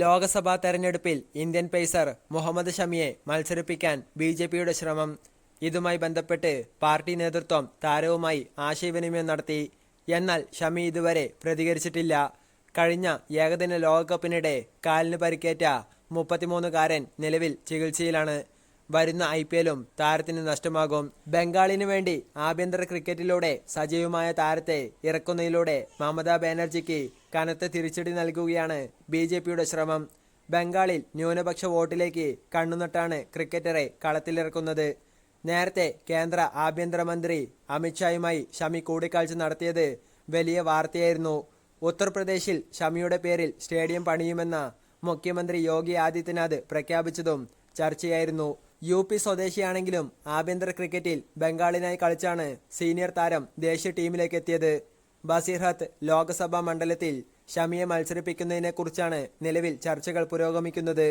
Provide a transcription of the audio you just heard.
ലോക്സഭാ തെരഞ്ഞെടുപ്പിൽ Indian pacer Muhammad ഷമിയെ മത്സരിപ്പിക്കാൻ ബി ജെ പിയുടെ ശ്രമം. ഇതുമായി ബന്ധപ്പെട്ട് പാർട്ടി നേതൃത്വം താരവുമായി ആശയവിനിമയം നടത്തി. എന്നാൽ ഷമി ഇതുവരെ പ്രതികരിച്ചിട്ടില്ല. കഴിഞ്ഞ ഏകദിന ലോകകപ്പിനിടെ കാലിന് പരിക്കേറ്റ മുപ്പത്തിമൂന്നുകാരൻ നിലവിൽ ചികിത്സയിലാണ്. വരുന്ന ഐ പി എല്ലും താരത്തിന് നഷ്ടമാകും. ബംഗാളിനു വേണ്ടി ആഭ്യന്തര ക്രിക്കറ്റിലൂടെ സജീവമായ താരത്തെ ഇറക്കുന്നതിലൂടെ മമതാ ബാനർജിക്ക് കനത്ത തിരിച്ചടി നൽകുകയാണ് ബി ജെ പിയുടെ ശ്രമം. ബംഗാളിൽ ന്യൂനപക്ഷ വോട്ടിലേക്ക് കണ്ണുനട്ടാണ് ക്രിക്കറ്ററെ കളത്തിലിറക്കുന്നത്. നേരത്തെ കേന്ദ്ര ആഭ്യന്തരമന്ത്രി അമിത്ഷായുമായി ഷമി കൂടിക്കാഴ്ച നടത്തിയത് വലിയ വാർത്തയായിരുന്നു. ഉത്തർപ്രദേശിൽ ഷമിയുടെ പേരിൽ സ്റ്റേഡിയം പണിയുമെന്ന മുഖ്യമന്ത്രി യോഗി ആദിത്യനാഥ് പ്രഖ്യാപിച്ചതും ചർച്ചയായിരുന്നു. യു പി സ്വദേശിയാണെങ്കിലും ആഭ്യന്തര ക്രിക്കറ്റിൽ ബംഗാളിനായി കളിച്ചാണ് സീനിയർ താരം ദേശീയ ടീമിലേക്ക് എത്തിയത്. ബസീർഹത്ത് ലോക്സഭാ മണ്ഡലത്തിൽ ഷമിയെ മത്സരിപ്പിക്കുന്നതിനെക്കുറിച്ചാണ് നിലവിൽ ചർച്ചകൾ പുരോഗമിക്കുന്നത്.